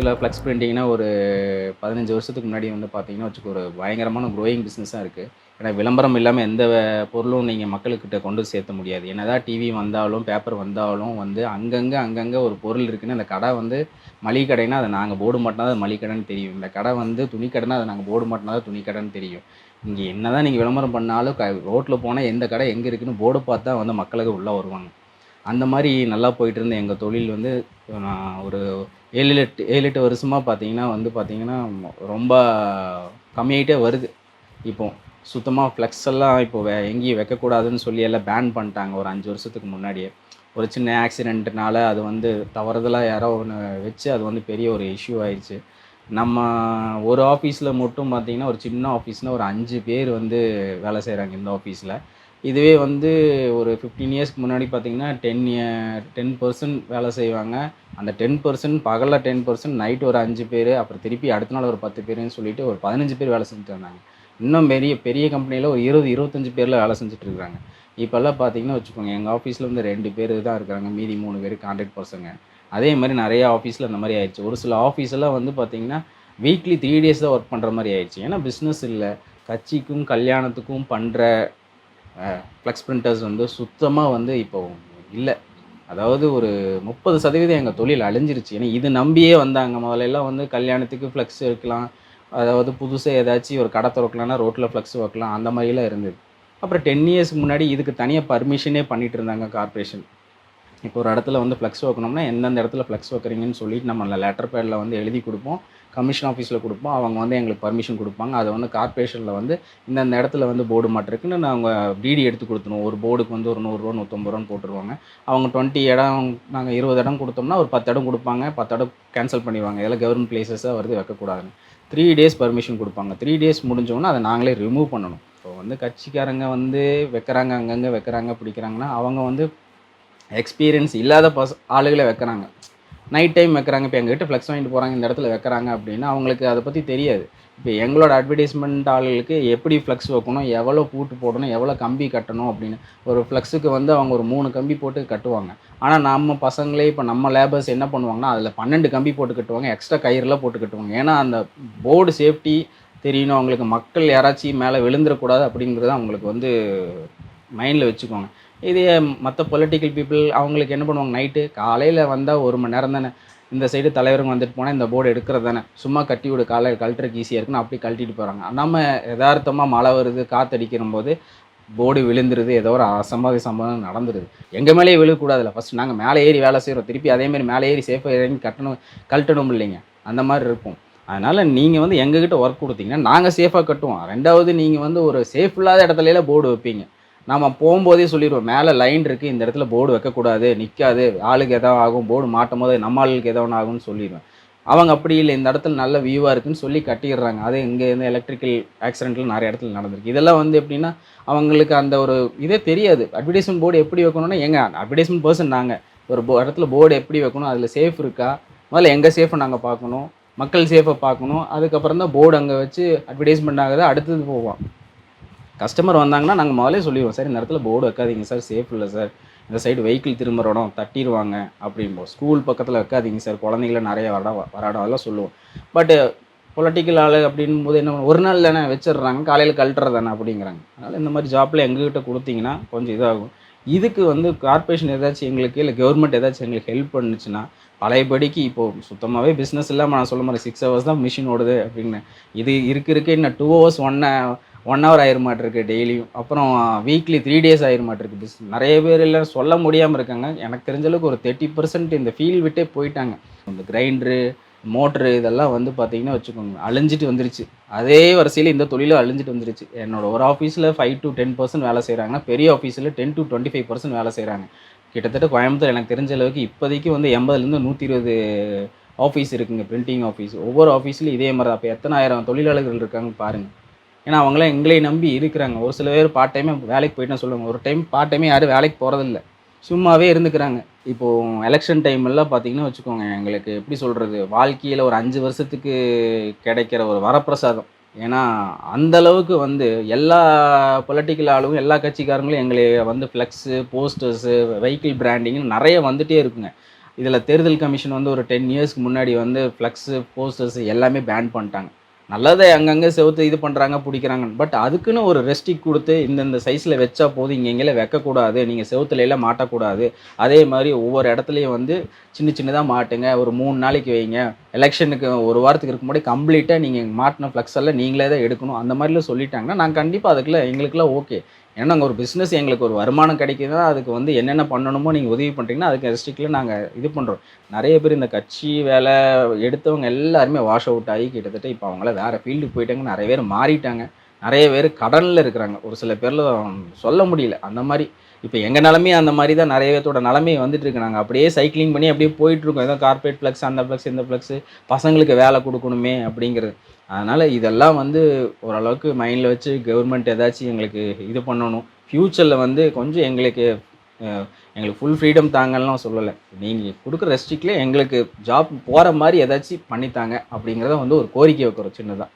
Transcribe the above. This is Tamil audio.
ஆக்சுவலாக ஃப்ளக்ஸ் பிரிண்டிங்னா ஒரு பதினஞ்சு வருஷத்துக்கு முன்னாடி வந்து பார்த்தீங்கன்னா வச்சுக்கோ ஒரு பயங்கரமான க்ரோயிங் பிஸ்னஸாக இருக்குது ஏன்னா விளம்பரம் இல்லாமல் எந்த பொருளும் நீங்கள் மக்களுக்கிட்ட கொண்டு சேர்த்த முடியாது. என்னதான் டிவி வந்தாலும் பேப்பர் வந்தாலும் வந்து அங்கங்கே அங்கங்கே ஒரு பொருள் இருக்குன்னு அந்த கடை வந்து மளிகை கடைனா அதை நாங்கள் போர்டு மாட்டினா அது மளிகை கடைன்னு தெரியும். இந்த கடை வந்து துணி கடைனா அதை நாங்கள் போர்டு மாட்டினா தான் துணி கடைன்னு தெரியும். இங்கே என்னதான் நீங்கள் விளம்பரம் பண்ணாலும் க ரோட்டில் போனால் எந்த கடை எங்கே இருக்குன்னு போர்டு பார்த்தா வந்து மக்களுக்கு உள்ளே வருவாங்க. அந்த மாதிரி நல்லா போயிட்டு இருந்த எங்கள் தொழில் வந்து நான் ஒரு ஏழு எட்டு ஏழு எட்டு வருஷமாக பார்த்தீங்கன்னா வந்து பார்த்தீங்கன்னா ரொம்ப கம்மியாகிட்டே வருது. இப்போ சுத்தமாக ஃப்ளெக்ஸ் எல்லாம் இப்போ வே எங்கேயும் வைக்கக்கூடாதுன்னு சொல்லி எல்லாம் பேன் பண்ணிட்டாங்க ஒரு அஞ்சு வருஷத்துக்கு முன்னாடியே. ஒரு சின்ன ஆக்சிடென்ட்னால அது வந்து தவறுதலாக யாரோ ஒன்று வச்சு அது வந்து பெரிய ஒரு இஷ்யூ ஆயிடுச்சு நம்ம ஒரு ஆஃபீஸில் மட்டும் பார்த்திங்கன்னா ஒரு சின்ன ஆஃபீஸ்னால் ஒரு அஞ்சு பேர் வந்து வேலை செய்கிறாங்க இந்த ஆஃபீஸில் இதுவே வந்து ஒரு ஃபிஃப்டீன் இயர்ஸ்க்கு முன்னாடி பார்த்தீங்கன்னா டென் டென் பர்சன்ட் வேலை செய்வாங்க. அந்த டென் பர்சன்ட் பகலில் டென் பர்சன்ட் நைட் ஒரு அஞ்சு பேர் அப்புறம் திருப்பி அடுத்த நாள் ஒரு பத்து பேருன்னு சொல்லிட்டு ஒரு பதினஞ்சு பேர் வேலை செஞ்சுட்டு இருந்தாங்க. இன்னும் பெரிய பெரிய கம்பெனியில் ஒரு இருபது இருபத்தஞ்சு பேரில் வேலை செஞ்சுட்டு இருக்கிறாங்க. இப்போல்லாம் பார்த்தீங்கன்னா வச்சுக்கோங்க எங்கள் ஆஃபீஸில் வந்து ரெண்டு பேர் தான் இருக்கிறாங்க. மீதி மூணு பேர் கான்ட்ராக்ட் பர்சங்க அதே மாதிரி நிறைய ஆஃபீஸில் அந்த மாதிரி ஆயிடுச்சு. ஒரு சில ஆஃபீஸெல்லாம் வந்து பார்த்தீங்கன்னா வீக்லி த்ரீ டேஸ் தான் ஒர்க் பண்ணுற மாதிரி ஆயிடுச்சு. ஏன்னா பிஸ்னஸ் இல்லை. கட்சிக்கும் கல்யாணத்துக்கும் பண்ணுற ஃப்ளெக்ஸ் பிரிண்டர்ஸ் வந்து சுத்தமாக வந்து இப்போ இல்லை. அதாவது ஒரு முப்பது சதவீதம் எங்கள் தொழில் அழிஞ்சிருச்சு. ஏன்னா இது நம்பியே வந்தாங்க. முதல்ல எல்லாம் வந்து கல்யாணத்துக்கு ஃப்ளெக்ஸ் வைக்கலாம் அதாவது புதுசாக ஏதாச்சும் ஒரு கடை திறக்கலாம்னா ரோட்டில் ஃப்ளெக்ஸ் வைக்கலாம். அந்த மாதிரிலாம் இருந்தது. அப்புறம் டென் இயர்ஸ்க்கு முன்னாடி இதுக்கு தனியாக பர்மிஷனே பண்ணிகிட்டு இருந்தாங்க கார்ப்பரேஷன் இப்போ ஒரு இடத்துல வந்து ஃப்ளெக்ஸ் வைக்கணும்னா எந்தெந்த இடத்துல ஃப்ளெக்ஸ் வைக்கிறீங்கன்னு சொல்லிட்டு நம்ம லெட்டர் பேடில் வந்து எழுதி கொடுப்போம். கமிஷன் ஆஃபீஸில் கொடுப்போம். அவங்க வந்து எங்களுக்கு பர்மிஷன் கொடுப்பாங்க. அதை வந்து கார்ப்பரேஷனில் வந்து இந்தந்த இடத்துல வந்து போர்டு மாட்டிருக்குன்னு நாங்கள் டிடி எடுத்து கொடுத்துருவோம். ஒரு போர்டுக்கு வந்து ஒரு நூறுரூவா நூற்றம்பது ரூபான்னு போட்டுருவாங்க. அவங்க டுவெண்ட்டி இடம் நாங்கள் இருபது இடம் கொடுத்தோம்னா ஒரு பத்து இடம் கொடுப்பாங்க. பத்து இடம் கேன்சல் பண்ணிடுவாங்க. இதெல்லாம் கவர்மெண்ட் பிளேசஸாக வருது வைக்கக்கூடாதுன்னு. த்ரீ டேஸ் பர்மிஷன் கொடுப்பாங்க. த்ரீ டேஸ் முடிஞ்சோன்னா அதை நாங்களே ரிமூவ் பண்ணணும். இப்போ வந்து கட்சிக்காரங்க வந்து வைக்கிறாங்க அங்கங்கே வைக்கிறாங்க பிடிக்கிறாங்கன்னா அவங்க வந்து எக்ஸ்பீரியன்ஸ் இல்லாத பஸ் ஆளுகளை வைக்கிறாங்க. நைட் டைம் வைக்கிறாங்க. இப்போ எங்ககிட்ட ஃப்ளெக்ஸ் வாங்கிட்டு போகிறாங்க இந்த இடத்துல வைக்கிறாங்க அப்படின்னா அவங்களுக்கு அதை பற்றி தெரியாது. இப்போ எங்களோட அட்வர்டைஸ்மெண்ட் ஆளுகளுக்கு எப்படி ஃப்ளெக்ஸ் வைக்கணும் எவ்வளோ பூட்டு போடணும் எவ்வளோ கம்பி கட்டணும் அப்படின்னு ஒரு ஃப்ளெக்ஸுக்கு வந்து அவங்க ஒரு மூணு கம்பி போட்டு கட்டுவாங்க. ஆனால் நம்ம பசங்களே இப்போ நம்ம லேபர்ஸ் என்ன பண்ணுவாங்கன்னா அதில் பன்னெண்டு கம்பி போட்டு கட்டுவாங்க. எக்ஸ்ட்ரா கயிறுலாம் போட்டு கட்டுவாங்க. ஏன்னா அந்த போர்டு சேஃப்டி தெரியணும். அவங்களுக்கு மக்கள் யாராச்சும் மேலே விழுந்துடக்கூடாது அப்படிங்கிறது அவங்களுக்கு வந்து மைண்டில் வச்சுக்கோங்க. இதே மற்ற பொலிட்டிக்கல் பீப்புள் அவங்களுக்கு என்ன பண்ணுவாங்க? நைட்டு காலையில் வந்தால் ஒரு மணி நேரம் தானே. இந்த சைடு தலைவருங்க வந்துட்டு போனால் இந்த போர்டு எடுக்கிறது தானே. சும்மா கட்டி விடு காலை கழட்டுறதுக்கு ஈஸியாக இருக்குன்னு அப்படி கழட்டிட்டு போகிறாங்க நம்ம யதார்த்தமாக மழை வருது காற்றடிக்கிற போது போர்டு விழுந்துருது ஏதோ ஒரு அசம்பாவி சம்பவம் நடந்துருது. எங்கள் மேலேயே விழுகக்கூடாதுல்ல. ஃபஸ்ட் நாங்கள் மேலே ஏறி வேலை செய்கிறோம் திருப்பி அதேமாதிரி மேலே ஏறி சேஃபாக இறங்கி கட்டணும் கழட்டணும் இல்லைங்க. அந்த மாதிரி இருக்கும். அதனால் நீங்கள் வந்து எங்ககிட்ட ஒர்க் கொடுத்தீங்கன்னா நாங்கள் சேஃபாக கட்டுவோம். ரெண்டாவது நீங்கள் வந்து ஒரு சேஃப் இல்லாத இடத்துலலாம் போர்டு வைப்பீங்க. நம்ம போகும்போதே சொல்லிடுவோம் மேலே லைன் இருக்குது இந்த இடத்துல போர்டு வைக்கக்கூடாது நிற்காது ஆளுக்கு எதாவது ஆகும் போர்டு மாட்டும் போது நம்ம ஆளுக்கு எதாவது ஒன்று ஆகும்னு சொல்லிடுவேன். அவங்க அப்படி இல்லை இந்த இடத்துல நல்ல வியூவாக இருக்குன்னு சொல்லி கட்டிடுறாங்க. அது இங்கே இருந்து எலக்ட்ரிக்கல் ஆக்சிடென்ட்லாம் நிறைய இடத்துல நடந்திருக்கு. இதெல்லாம் வந்து எப்படின்னா அவங்களுக்கு அந்த ஒரு இதே தெரியாது. அட்வர்டைஸ்மெண்ட் போர்டு எப்படி வைக்கணும்னா எங்கள் அட்வர்டைஸ்மெண்ட் பர்சன் நாங்கள் ஒரு போ இடத்துல போர்டு எப்படி வைக்கணும் அதில் சேஃப் இருக்கா? முதல்ல எங்கள் சேஃபை நாங்கள் பார்க்கணும்? மக்கள் சேஃபை பார்க்கணும்? அதுக்கப்புறம் தான் போர்டு அங்கே வச்சு அட்வர்டைஸ்மெண்ட் ஆகுது அடுத்தது போவோம். கஸ்டமர் வந்தாங்கன்னா நாங்கள் முதலே சொல்லிடுவோம் சார் இந்த இடத்துல போர்டு வைக்காதீங்க சார் சேஃப் இல்லை சார். இந்த சைடு வெஹிக்கிள் திரும்புறோம் தட்டிடுவாங்க அப்படிம்போம். ஸ்கூல் பக்கத்தில் வைக்காதீங்க சார். குழந்தைங்கள நிறைய வர வராடம் அதெல்லாம் சொல்லுவோம். பட்டு பொலிட்டிக்கல் ஆள் அப்படின் போது என்ன ஒரு நாள் தானே வச்சிடுறாங்க காலையில் கழட்டுறது தானே அப்படிங்கிறாங்க. அதனால் இந்த மாதிரி ஜாப்பில் எங்ககிட்ட கொடுத்தீங்கன்னா கொஞ்சம் இதாகும். இதுக்கு வந்து கார்ப்பரேஷன் ஏதாச்சும் எங்களுக்கு இல்லை கவர்மெண்ட் ஏதாச்சும் எங்களுக்கு ஹெல்ப் பண்ணுச்சுன்னா பழையபடிக்கு இப்போது சுத்தமாகவே பிஸ்னஸ் இல்லாமல் நான் சொல்ல மாதிரி சிக்ஸ் ஹவர்ஸ் தான் மிஷின் ஓடுது அப்படின்னு. இது இருக்கு இருக்கு இன்னும் two hours one one hour ஆயிர மாட்டிருக்கு டெய்லியும் அப்புறம் வீக்லி த்ரீ டேஸ் ஆயிர மாட்டிருக்கு பிஸ் நிறைய பேர் எல்லாம் சொல்ல முடியாமல் இருக்காங்க. எனக்கு தெரிஞ்ச அளவுக்கு ஒரு தேர்ட்டி பர்சன்ட் இந்த ஃபீல் விட்டே போயிட்டாங்க. இந்த கிரைண்டரு மோட்ரு இதெல்லாம் வந்து பார்த்தீங்கன்னா வச்சுக்கோங்க அழிஞ்சிட்டு வந்துருச்சு. அதே வரிசையில் இந்த தொழிலும் அழிஞ்சிட்டு வந்துருச்சு. என்னோட ஒரு ஆஃபீஸில் ஃபைவ் டு டென் பர்சன்ட் வேலை செய்கிறாங்கன்னா பெரிய ஆஃபீஸில் ten to twenty five percent வேலை செய்கிறாங்க கிட்டத்தட்ட கோயம்புத்தூர் எனக்கு தெரிஞ்ச அளவுக்கு இப்போதைக்கு வந்து எண்பதுலேருந்து நூற்றி இருபது ஆஃபீஸ் இருக்குங்க பிரிண்டிங் ஆஃபீஸ் ஒவ்வொரு ஆஃபீஸ்லையும் இதே மாதிரி தான் அப்போ எத்தனாயிரம் தொழிலாளர்கள் இருக்காங்க பாருங்கள் ஏன்னா அவங்களாம் எங்களை நம்பி இருக்கிறாங்க. ஒரு சில பேர் பார்ட் டைமே வேலைக்கு போயிட்டேன்னு சொல்லுவாங்க. ஒரு டைம் பார்ட் டைமே யாரும் வேலைக்கு போகிறதில்ல சும்மாவே இருந்துக்கிறாங்க. இப்போது எலெக்ஷன் டைம் எல்லாம் பார்த்தீங்கன்னா வச்சுக்கோங்க எங்களுக்கு எப்படி சொல்கிறது வாழ்க்கையில் ஒரு அஞ்சு வருஷத்துக்கு கிடைக்கிற ஒரு வரப்பிரசாதம். ஏன்னா அந்த அளவுக்கு வந்து எல்லா பொலிட்டிக்கல் ஆளும் எல்லா கட்சிக்காரங்களும் எங்களை வந்து ஃப்ளெக்ஸு போஸ்டர்ஸு வெஹிக்கிள் பிராண்டிங்னு நிறைய வந்துகிட்டே இருக்குங்க. இதில் தேர்தல் கமிஷன் வந்து ஒரு டென் இயர்ஸ்க்கு முன்னாடி வந்து ஃப்ளெக்ஸு போஸ்டர்ஸ் எல்லாமே பேன் பண்ணிட்டாங்க. நல்லதை அங்கங்கே செவுத்து இது பண்ணுறாங்க பிடிக்கிறாங்க பட் அதுக்குன்னு ஒரு ரெஸ்டிக் கொடுத்து இந்தந்த சைஸில் வச்சா போதும் இங்கே எங்கேயும் வைக்கக்கூடாது நீங்கள் செவுத்துலலாம் மாட்டக்கூடாது. அதே மாதிரி ஒவ்வொரு இடத்துலையும் வந்து சின்ன சின்னதாக மாட்டுங்க. ஒரு மூணு நாளைக்கு வைங்க. எலெக்ஷனுக்கு ஒரு வாரத்துக்கு இருக்க முன்னாடி கம்ப்ளீட்டாக நீங்கள் மாட்டின ஃப்ளக்ஸ் எல்லாம் நீங்களே தான் எடுக்கணும். அந்த மாதிரிலாம் சொல்லிட்டாங்கன்னா நான் கண்டிப்பாக அதுக்குள்ள எங்களுக்குலாம் ஓகே ஏன்னா நாங்கள் ஒரு பிஸ்னஸ் எங்களுக்கு ஒரு வருமானம் கிடைக்குதுன்னா அதுக்கு வந்து என்னென்ன பண்ணணுமோ நீங்கள் உதவி பண்ணுறீங்கன்னா அதுக்கு ரெஸ்ட்ரிக்டில் நாங்கள் இது பண்ணுறோம் நிறைய பேர் இந்த கட்சி வேலை எடுத்தவங்க எல்லாருமே வாஷ் அவுட் ஆகி கிட்டத்தட்ட இப்போ அவங்கள வேறு ஃபீல்டுக்கு போயிட்டாங்க. நிறைய பேர் மாறிட்டாங்க. நிறைய பேர் கடனில் இருக்கிறாங்க. ஒரு சில பேரில் சொல்ல முடியல. அந்த மாதிரி இப்போ எங்கள் நிலமையும் அந்த மாதிரி தான். நிறைய பேர்த்தோட நிலமையை வந்துட்டு இருக்கு. நாங்கள் அப்படியே சைக்கிளிங் பண்ணி அப்படியே போயிட்டுருக்கோம் ஏதோ கார்பரேட் ஃப்ளக்ஸ் அந்த ஃப்ளக்ஸ் இந்த ஃப்ளக்ஸு பசங்களுக்கு வேலை கொடுக்கணுமே அப்படிங்கிறது. அதனால் இதெல்லாம் வந்து ஓரளவுக்கு மைண்டில் வச்சு கவர்மெண்ட் ஏதாச்சும் எங்களுக்கு இது பண்ணணும். ஃப்யூச்சரில் வந்து கொஞ்சம் எங்களுக்கு எங்களுக்கு ஃபுல் ஃப்ரீடம் தாங்கலாம் சொல்லலை. நீங்கள் கொடுக்குற ரெஸ்ட்ரிக்ட்லேயே எங்களுக்கு ஜாப் போகிற மாதிரி ஏதாச்சும் பண்ணித்தாங்க அப்படிங்கிறத வந்து ஒரு கோரிக்கை வைக்கிறோம். சின்னதாக